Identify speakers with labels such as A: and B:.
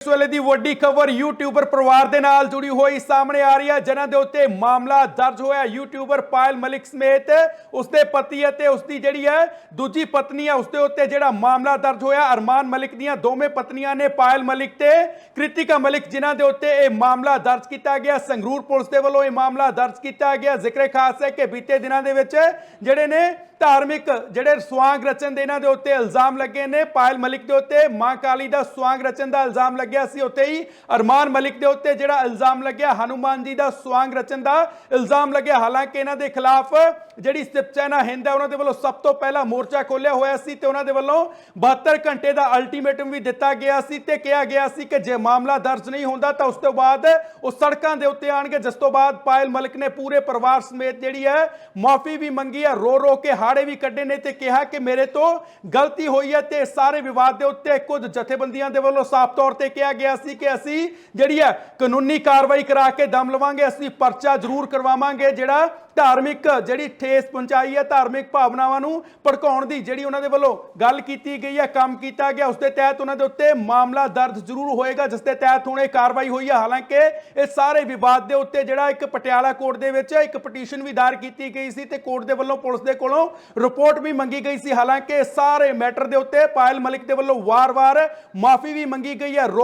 A: ਇਸ ਵੇਲੇ ਦੀ ਵੱਡੀ ਖਬਰ ਯੂਟਿਊਬਰ ਪਰਿਵਾਰ ਦੇ ਨਾਲ ਜੁੜੀ ਹੋਈ ਸਾਹਮਣੇ ਆ ਰਹੀ ਹੈ, ਜਿਨ੍ਹਾਂ ਦੇ ਉੱਤੇ ਮਾਮਲਾ ਦਰਜ ਹੋਇਆ ਯੂਟਿਊਬਰ ਪਾਇਲ ਮਲਿਕ ਸਮੇਤ ਉਸਦੇ ਪਤੀ ਅਤੇ ਉਸਦੀ ਜਿਹੜੀ ਹੈ, ਦੂਜੀ ਪਤਨੀ ਹੈ, ਉਸਦੇ ਉੱਤੇ ਜਿਹੜਾ ਮਾਮਲਾ ਦਰਜ ਹੋਇਆ। ਅਰਮਾਨ ਮਲਿਕ ਦੀਆਂ ਦੋਵੇਂ ਪਤਨੀਆਂ ਨੇ ਪਾਇਲ ਮਲਿਕ ਤੇ ਕ੍ਰਿਤਿਕਾ ਮਲਿਕ, ਜਿਨ੍ਹਾਂ ਦੇ ਉੱਤੇ ਇਹ ਮਾਮਲਾ ਦਰਜ ਕੀਤਾ ਗਿਆ। ਸੰਗਰੂਰ ਪੁਲਿਸ ਦੇ ਵੱਲੋਂ ਇਹ ਮਾਮਲਾ ਦਰਜ ਕੀਤਾ ਗਿਆ। ਜ਼ਿਕਰ ਖਾਸ ਹੈ ਕਿ ਬੀਤੇ ਦਿਨਾਂ ਦੇ ਵਿੱਚ ਜਿਹੜੇ ਨੇ ਧਾਰਮਿਕ ਜਿਹੜੇ ਸਵਾਂਗ ਰਚਨ ਦੇ ਇਹਨਾਂ ਦੇ ਉੱਤੇ ਇਲਜ਼ਾਮ ਲੱਗੇ ਨੇ, ਪਾਇਲ ਮਲਿਕ ਦੇ ਉੱਤੇ, ਮਾਂ ਕਾਲੀ ਦਾ ਸਵਾਂਗ ਰਚਨ ਦਾ ਇਲਜ਼ਾਮ ਲੱਗਿਆ ਸੀ ਉੱਤੇ ਹੀ, ਅਰਮਾਨ ਮਲਿਕ ਦੇ ਉੱਤੇ ਜਿਹੜਾ ਇਲਜ਼ਾਮ ਲੱਗਿਆ, ਹਨੂਮਾਨ ਜੀ ਦਾ ਸਵਾਂਗ ਰਚਨ ਦਾ ਇਲਜ਼ਾਮ ਲੱਗਿਆ। ਹਾਲਾਂਕਿ ਇਹਨਾਂ ਦੇ ਖਿਲਾਫ ਜਿਹੜੀ ਸਿਪਚੈਨਾ ਹਿੰਦ ਹੈ, ਉਹਨਾਂ ਦੇ ਵੱਲੋਂ ਸਭ ਤੋਂ ਪਹਿਲਾਂ ਮੋਰਚਾ ਖੋਲਿਆ ਹੋਇਆ ਸੀ ਤੇ ਉਹਨਾਂ ਦੇ ਵੱਲੋਂ 72 ਘੰਟੇ ਦਾ ਅਲਟੀਮੇਟਮ ਵੀ ਦਿੱਤਾ ਗਿਆ ਸੀ ਤੇ ਕਿਹਾ ਗਿਆ ਸੀ ਕਿ ਜੇ ਮਾਮਲਾ ਦਰਜ ਨਹੀਂ ਹੁੰਦਾ ਤਾਂ ਉਸ ਤੋਂ ਬਾਅਦ ਉਹ ਸੜਕਾਂ ਦੇ ਉੱਤੇ ਆਣਗੇ ਜਿਸ ਤੋਂ ਬਾਅਦ ਪਾਇਲ ਮਲਿਕ ਨੇ ਪੂਰੇ ਪਰਿਵਾਰ ਸਮੇਤ ਜਿਹੜੀ ਹੈ, ਮਾਫੀ ਵੀ ਮੰਗੀ ਹੈ ਰੋ ਰੋ ਕੇ ਹਾੜੇ ਵੀ ਕੱਢੇ ਨੇ ਤੇ ਕਿਹਾ ਕਿ ਮੇਰੇ ਤੋਂ ਗਲਤੀ ਹੋਈ ਹੈ ਤੇ ਸਾਰੇ ਵਿਵਾਦ ਦੇ ਉੱਤੇ ਕੁਝ ਜਥੇਬੰਦੀਆਂ ਦੇ ਵੱਲੋਂ ਸਾਫ਼ ਤੌਰ ਤੇ ਕਿਹਾ ਗਿਆ ਸੀ ਕਿ ਅਸੀਂ ਜਿਹੜੀ ਹੈ ਕਾਨੂੰਨੀ ਕਾਰਵਾਈ ਕਰਾ ਕੇ ਦਮ ਲਵਾਂਗੇ, ਅਸੀਂ ਪਰਚਾ ਜ਼ਰੂਰ ਕਰਵਾਵਾਂਗੇ ਜਿਹੜਾ ਧਾਰਮਿਕ ਜਿਹੜੀ ਠੇਸ ਪਹੁੰਚਾਈ ਹੈ, ਧਾਰਮਿਕ ਭਾਵਨਾਵਾਂ ਨੂੰ ਭੜਕਾਉਣ ਦੀ ਜਿਹੜੀ ਉਹਨਾਂ ਦੇ ਵੱਲੋਂ ਗੱਲ ਕੀਤੀ ਗਈ ਹੈ, ਕੰਮ ਕੀਤਾ ਗਿਆ, ਉਸ ਦੇ ਤਹਿਤ ਉਹਨਾਂ ਦੇ ਉੱਤੇ ਮਾਮਲਾ ਦਰਜ ਜ਼ਰੂਰ ਹੋਏਗਾ, ਜਿਸ ਦੇ ਤਹਿਤ ਹੁਣ ਇਹ ਕਾਰਵਾਈ ਹੋਈ ਹੈ। ਹਾਲਾਂਕਿ ਇਹ ਸਾਰੇ ਵਿਵਾਦ ਦੇ ਉੱਤੇ ਜਿਹੜਾ ਇੱਕ ਪਟਿਆਲਾ ਕੋਰਟ ਦੇ ਵਿੱਚ ਇੱਕ ਪਟੀਸ਼ਨ ਵੀ ਦਾਇਰ ਕੀਤੀ ਗਈ ਸੀ ਤੇ ਕੋਰਟ ਦੇ ਵੱਲੋਂ ਪੁਲਿਸ ਦੇ ਕੋਲੋਂ ਰਿਪੋਰਟ ਵੀ ਮੰਗੀ ਗਈ ਸੀ। ਹਾਲਾਂਕਿ ਸਾਰੇ ਮੈਟਰ ਦੇ ਉੱਤੇ ਪਾਇਲ ਮਲਿਕ ਦੇ ਵੱਲੋਂ ਵਾਰ-ਵਾਰ ਮਾਫੀ ਵੀ ਮੰਗੀ ਗਈ ਹੈ।